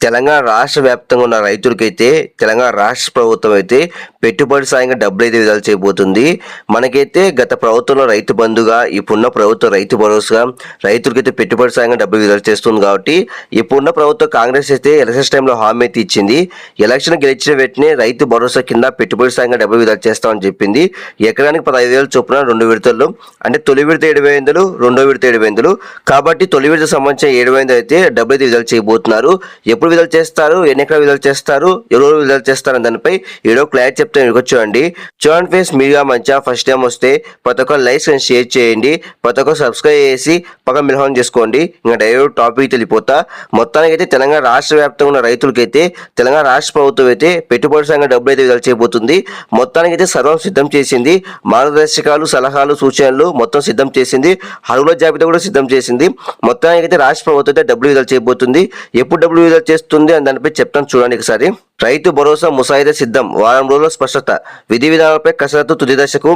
తెలంగాణ రాష్ట్ర వ్యాప్తంగా ఉన్న రైతులకైతే తెలంగాణ రాష్ట్ర ప్రభుత్వం అయితే పెట్టుబడి సాయంగా డబ్బులు అయితే విడుదల చేయబోతుంది. మనకైతే గత ప్రభుత్వంలో రైతు బంధుగా ఇప్పుడున్న ప్రభుత్వం రైతు భరోసా రైతులకైతే పెట్టుబడి సాయంగా డబ్బులు విడుదల చేస్తుంది కాబట్టి ఇప్పుడున్న ప్రభుత్వం కాంగ్రెస్ అయితే ఎలక్షన్ టైంలో హామీ అయితే ఇచ్చింది. ఎలక్షన్ గెలిచిన వెంటనే రైతు భరోసా కింద పెట్టుబడి సాయంగా డబ్బులు విడుదల చేస్తామని చెప్పింది. ఎకరానికి పదహైదు వేలు చొప్పున రెండు విడతల్లో అంటే తొలి విడత ఏడు వందలు రెండో విడత ఏడు వందలు. కాబట్టి తొలి విడత సంబంధించిన ఏడు వందలు అయితే డబ్బులు అయితే విడుదల చేయబోతున్నారు. ఎప్పుడు విడుదల చేస్తారు? ఎన్ని విడుదల చేస్తారు? ఎవరు విడుదల చేస్తారు? దానిపై ఏడో క్లారిటీ చెప్తే మీకు చూడండి చూడండి ఫేస్ మీరుగా మంచిగా ఫస్ట్ టైం వస్తే ప్రతి ఒక్క లైక్స్ అండ్ షేర్ చేయండి. ప్రతి ఒక్క సబ్స్క్రైబ్ చేసి పక్క మిలహం చేసుకోండి. ఇంకా డైరెక్ట్ టాపిక్ వెళ్ళిపోతా మొత్తానికి అయితే తెలంగాణ రాష్ట్ర వ్యాప్తంగా ఉన్న రైతులకైతే తెలంగాణ రాష్ట్ర ప్రభుత్వం అయితే పెట్టుబడి సంఘ డబ్బులు అయితే విడుదల చేయబోతుంది. మొత్తానికి అయితే సర్వం సిద్ధం చేసింది. మార్గదర్శకాలు సలహాలు సూచనలు మొత్తం సిద్ధం చేసింది. అరుగుల జాబితా కూడా సిద్ధం చేసింది. మొత్తానికి అయితే రాష్ట్ర ప్రభుత్వం అయితే డబ్బులు విడుదల చేయబోతుంది. ఎప్పుడు డబ్బులు విడుదల చేస్తుంది అని దానిపై చెప్తాను చూడండి ఒకసారి. రైతు భరోసా ముసాయిదా సిద్ధం. వారం రోజుల స్పష్టత. విధి విధానాలపై కసరత్తు తుదిదశకు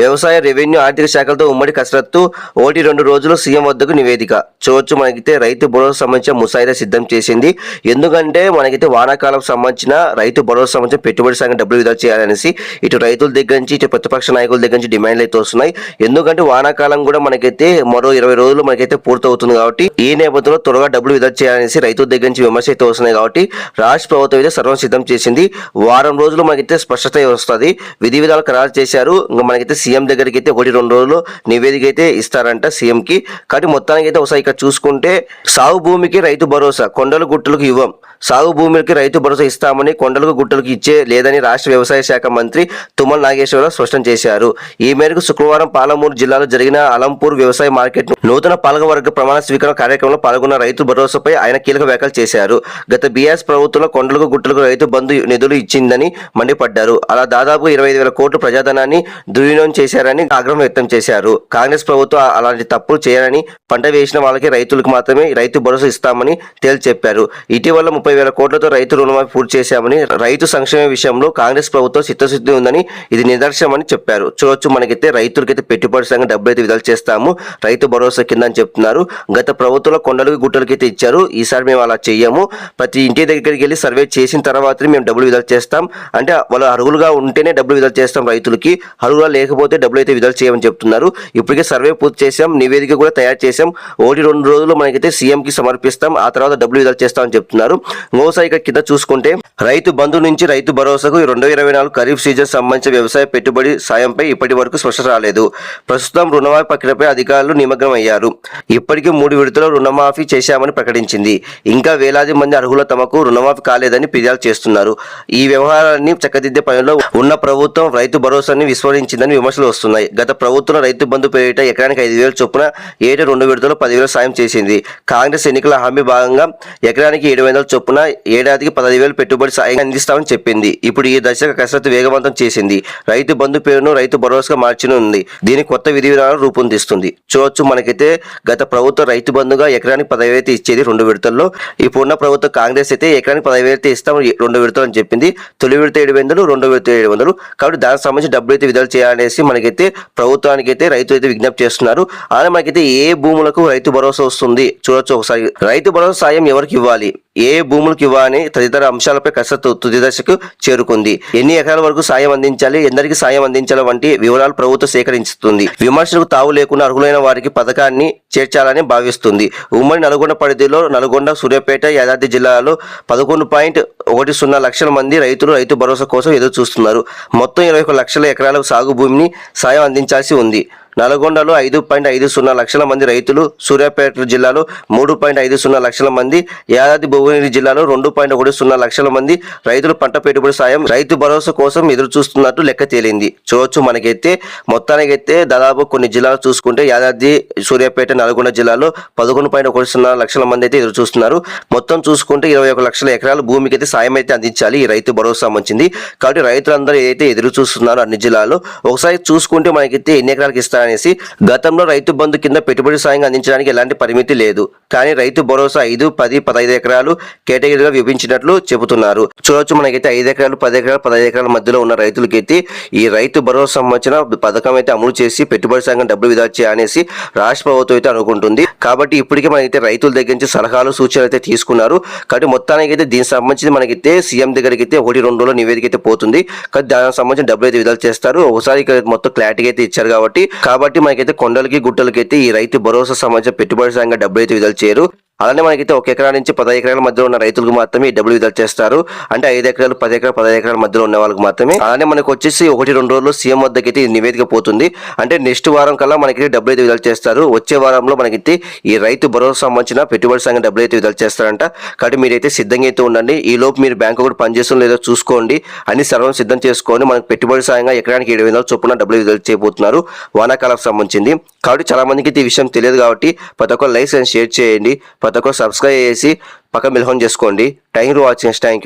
వ్యవసాయ రెవెన్యూ ఆర్థిక శాఖలతో ఉమ్మడి కసరత్తు ఒకటి రెండు రోజులు సీఎం వద్దకు నివేదిక. చూడొచ్చు మనకైతే రైతు భరోసా సంబంధించిన ముసాయిదా సిద్ధం చేసింది. ఎందుకంటే మనకైతే వానాకాలం సంబంధించిన రైతు భరోసా సంబంధించిన పెట్టుబడి సంఘం డబ్బులు విడుదల చేయాలనేసి ఇటు రైతుల దగ్గర నుంచి ఇటు ప్రతిపక్ష నాయకుల దగ్గర నుంచి డిమాండ్లు అయితే వస్తున్నాయి. ఎందుకంటే వానాకాలం కూడా మనకైతే మరో ఇరవై రోజులు మనకైతే పూర్తవుతుంది కాబట్టి ఈ నేపథ్యంలో త్వరగా డబ్బులు విడుదల చేయాలనేసి రైతుల దగ్గర నుంచి విమర్శ అయితే వస్తున్నాయి కాబట్టి రాష్ట్ర ప్రభుత్వం అయితే సర్వం సిద్ధం చేసింది. వారం రోజులు మనకైతే స్పష్టత వస్తుంది. విధి విధాలు ఖరారు చేశారు. ఇంకా మనకైతే సీఎం దగ్గరికి అయితే ఒకటి రెండు రోజులు నివేదిక అయితే ఇస్తారంట సీఎం కి కాబట్టి మొత్తానికి అయితే ఒకసారి ఇక్కడ చూసుకుంటే సాగు భూమికి రైతు భరోసా కొండలు గుట్టలకు ఇవ్వం. సాగు భూమికి రైతు భరోసా ఇస్తామని కొండలకు గుట్టలకు ఇచ్చే లేదని రాష్ట్ర వ్యవసాయ శాఖ మంత్రి తుమ్మల నాగేశ్వరరావు స్పష్టం చేశారు. ఈ మేరకు శుక్రవారం పాలమూరు జిల్లాలో జరిగిన అలంపూర్ వ్యవసాయ మార్కెట్ నూతన పాలకవర్గ ప్రమాణ స్వీకరణ కార్యక్రమంలో పాల్గొన్న రైతు భరోసాపై ఆయన కీలక వ్యాఖ్యలు చేశారు. గత బీఆర్ఎస్ ప్రభుత్వంలో కొండలకు గుట్టలకు రైతు బంధు నిధులు ఇచ్చిందని మండిపడ్డారు. అలా దాదాపు ఇరవై ఐదు వేల కోట్ల ప్రజాధనాన్ని దుర్వినియోగం చేశారని ఆగ్రహం వ్యక్తం చేశారు. కాంగ్రెస్ ప్రభుత్వం అలాంటి తప్పులు చేయాలని పంట వేసిన వాళ్ళకి రైతులకు మాత్రమే రైతు భరోసా ఇస్తామని తేల్చి చెప్పారు ఇటీవల ముప్పై వేల కోట్లతో రైతు రుణమాఫీ పూర్తి చేశామని రైతు సంక్షేమ విషయంలో కాంగ్రెస్ ప్రభుత్వం చిత్తశుద్ధి ఉందని ఇది నిదర్శనమని చెప్పారు. చూడొచ్చు మనకైతే రైతులకైతే పెట్టుబడి సంఘం డబ్బులు అయితే విడుదల చేస్తాము రైతు భరోసా కింద అని చెప్తున్నారు. గత ప్రభుత్వంలో కొండలకి గుట్టలకి అయితే ఇచ్చారు. ఈసారి మేము అలా చెయ్యము. ప్రతి ఇంటి దగ్గరికి వెళ్ళి సర్వే చేసిన తర్వాత తర్వాతనే మేము డబ్బులు విడుదల చేస్తాం. అంటే వాళ్ళు అర్హులుగా ఉంటేనే డబ్బులు విడుదల చేస్తాం రైతులకి. అర్హులుగా లేకపోతే డబ్బులు అయితే విడుదల చేయమని చెప్తున్నారు. ఇప్పటికే సర్వే పూర్తి చేసాం నివేదిక కూడా తయారు చేసాం ఒకటి రెండు రోజులు మనకైతే సీఎం కి సమర్పిస్తాం. ఆ తర్వాత డబ్బులు విడుదల చేస్తామని చెప్తున్నారు. ఇంకోసారి ఇక్కడ కింద చూసుకుంటే రైతు బంధు నుంచి రైతు భరోసాకు రెండు ఇరవై నాలుగు ఖరీఫ్ సీజన్ సంబంధించిన వ్యవసాయ పెట్టుబడి సాయంపై ఇప్పటి వరకు స్పష్టత రాలేదు. ప్రస్తుతం రుణమాఫీ ప్రక్రియపై అధికారులు నిమగ్నం అయ్యారు. ఇప్పటికీ మూడు విడతలో రుణమాఫీ చేశామని ప్రకటించింది. ఇంకా వేలాది మంది అర్హులు తమకు రుణమాఫీ కాలేదని ఫిర్యాదు చేస్తున్నారు. ఈ వ్యవహారాన్ని చక్కదిద్దే పనిలో ఉన్న ప్రభుత్వం రైతు భరోసాని విస్మరించిందని విమర్శలు వస్తున్నాయి. గత ప్రభుత్వం రైతు బంధు పేరిట ఎకరానికి ఐదు వేల చొప్పున ఏడు రెండు విడతలు పదివేలు సాయం చేసింది. కాంగ్రెస్ ఎన్నికల హామీ భాగంగా ఎకరానికి ఏడు వందల చొప్పున ఏడాదికి పదహైదు వేలు పెట్టుబడి సాయం అందిస్తామని చెప్పింది. ఇప్పుడు ఈ దశ కసరత్తు వేగవంతం చేసింది. రైతు బంధు పేరును రైతు భరోసాగా మార్చనుంది. దీని కొత్త విధి విధానాలు రూపొందిస్తుంది. చూడొచ్చు మనకైతే గత ప్రభుత్వం రైతు బంధుగా ఎకరానికి పదవి అయితే ఇచ్చేది రెండు విడతల్లో. ఇప్పుడున్న ప్రభుత్వం కాంగ్రెస్ అయితే ఎకరానికి పదవి అయితే ఇస్తాం రెండు విడతలు అని చెప్పింది. తొలి విడత ఏడు వందలు రెండో విడత ఏడు వందలు. కాబట్టి దానికి సంబంధించి డబ్బులు అయితే విడుదల చేయాలనేసి మనకైతే ప్రభుత్వానికి అయితే రైతు అయితే విజ్ఞప్తి చేస్తున్నారు. అలా మనకైతే ఏ భూములకు రైతు భరోసా వస్తుంది? చూడొచ్చు ఒకసారి. రైతు భరోసా సాయం ఎవరికి ఇవ్వాలి? ఏ భూములకు ఇవ్వాలని తదితర అంశాలపై కసరత్తు తుది దశకు చేరుకుంది. ఎన్ని ఎకరాల వరకు సాయం అందించాలి ఎందరికి సాయం అందించాలి వంటి వివరాలు ప్రభుత్వం సేకరిస్తుంది విమర్శలకు తావు లేకుండా అర్హులైన వారికి పథకాన్ని చేర్చాలని భావిస్తుంది. ఉమ్మడి నల్గొండ పరిధిలో నల్గొండ సూర్యాపేట యాదాద్రి జిల్లాలో పదకొండు పాయింట్ ఒకటి సున్నా లక్షల మంది రైతులు రైతు భరోసా కోసం ఎదురు చూస్తున్నారు మొత్తం ఇరవై ఒక లక్షల ఎకరాల సాగు భూమిని సాయం అందించాల్సి ఉంది. నల్గొండలో ఐదు పాయింట్ ఐదు సున్నా లక్షల మంది రైతులు సూర్యాపేట జిల్లాలో మూడు పాయింట్ ఐదు సున్నా లక్షల మంది యాదాద్రి భువనగిరి జిల్లాలో రెండు పాయింట్ ఒకటి సున్నా లక్షల మంది రైతులు పంట పెట్టుబడి సాయం రైతు భరోసా కోసం ఎదురు చూస్తున్నట్టు లెక్క తేలింది. చూడొచ్చు మనకైతే. మొత్తానికైతే దాదాపు కొన్ని జిల్లాలు చూసుకుంటే యాదాద్రి సూర్యాపేట నల్గొండ జిల్లాలో పదకొండు పాయింట్ ఒకటి సున్నా లక్షల మంది అయితే ఎదురు చూస్తున్నారు. మొత్తం చూసుకుంటే ఇరవై ఒక లక్షల ఎకరాలు భూమికి అయితే సాయం అయితే అందించాలి. ఈ రైతు భరోసా వచ్చింది కాబట్టి రైతులందరూ ఏదైతే ఎదురు చూస్తున్నారో అన్ని జిల్లాలో ఒకసారి చూసుకుంటే మనకైతే ఎన్ని ఎకరాలకు ఇస్తారు అనేసి గతంలో రైతు బంధు కింద పెట్టుబడి సాయం అందించడానికి ఎలాంటి పరిమితి లేదు. కానీ రైతు భరోసా ఐదు పది పదహైదు ఎకరాలు కేటగిరీగా విభజించినట్లు చెబుతున్నారు. చూడొచ్చు మనకైతే ఐదు ఎకరాలు పది ఎకరాలు పదహైదు ఎకరాల మధ్యలో ఉన్న రైతులకైతే ఈ రైతు భరోసా సంబంధించిన పథకం అయితే అమలు చేసి పెట్టుబడి సాయం డబ్బులు విధాలు అనేసి రాష్ట్ర ప్రభుత్వం అయితే అనుకుంటుంది. కాబట్టి ఇప్పటికే మనకైతే రైతుల దగ్గర నుంచి సలహాలు సూచనలు అయితే తీసుకున్నారు. కాబట్టి మొత్తానికి అయితే దీనికి సంబంధించి మనకైతే సీఎం దగ్గరికి అయితే ఒకటి రెండు రోజుల నివేదిక అయితే పోతుంది. కానీ దానికి సంబంధించిన డబ్బులు అయితే విధాలు చేస్తారు. ఒకసారి ఇక్కడ మొత్తం క్లారిటీ అయితే ఇచ్చారు కాబట్టి కాబట్టి మనకైతే కొండలకి గుట్టలకి అయితే ఈ రైతు భరోసా సంబంధించిన పెట్టుబడి సాయంగా డబ్బులు అయితే విడుదల చేయరు. అలానే మనకైతే ఒక ఎకరా నుంచి పది ఎకరాల మధ్యలో ఉన్న రైతులకు మాత్రమే డబ్బులు విడుదల చేస్తారు. అంటే ఐదు ఎకరాలు పది ఎకరాలు పది ఎకరాల మధ్యలో ఉన్న వాళ్ళకి మాత్రమే. అలానే మనకు వచ్చేసి ఒకటి రెండు రోజులు సీఎం వద్దకి అయితే ఈ నివేదిక పోతుంది. అంటే నెక్స్ట్ వారం కల్లా మనకి డబ్బులు అయితే విడుదల చేస్తారు. వచ్చే వారంలో మనకైతే ఈ రైతు భరోసా సంబంధించిన పెట్టుబడి సంఘం డబ్బులు అయితే విడుదల చేస్తారంట. కాబట్టి మీరైతే సిద్ధంగా అయితే ఉండండి. ఈ లోపు మీరు బ్యాంకు కూడా పనిచేస్తుందో లేదో చూసుకోండి. అన్ని సర్వం సిద్ధం చేసుకొని మనకు పెట్టుబడి సాయంగా ఎకరానికి ఏడు వందల చొప్పున డబ్బులు విడుదల చేయబోతున్నారు వానాకాలకు సంబంధించింది. కాబట్టి చాలా మందికి అయితే ఈ విషయం తెలియదు కాబట్టి ప్రతి ఒక్కరు లైసెన్స్ అండ్ షేర్ చేయండి. ప్రతి ఒక్కరు సబ్స్క్రైబ్ చేసి పక్క మిల్హోన్ చేసుకోండి. Thank you watching thank you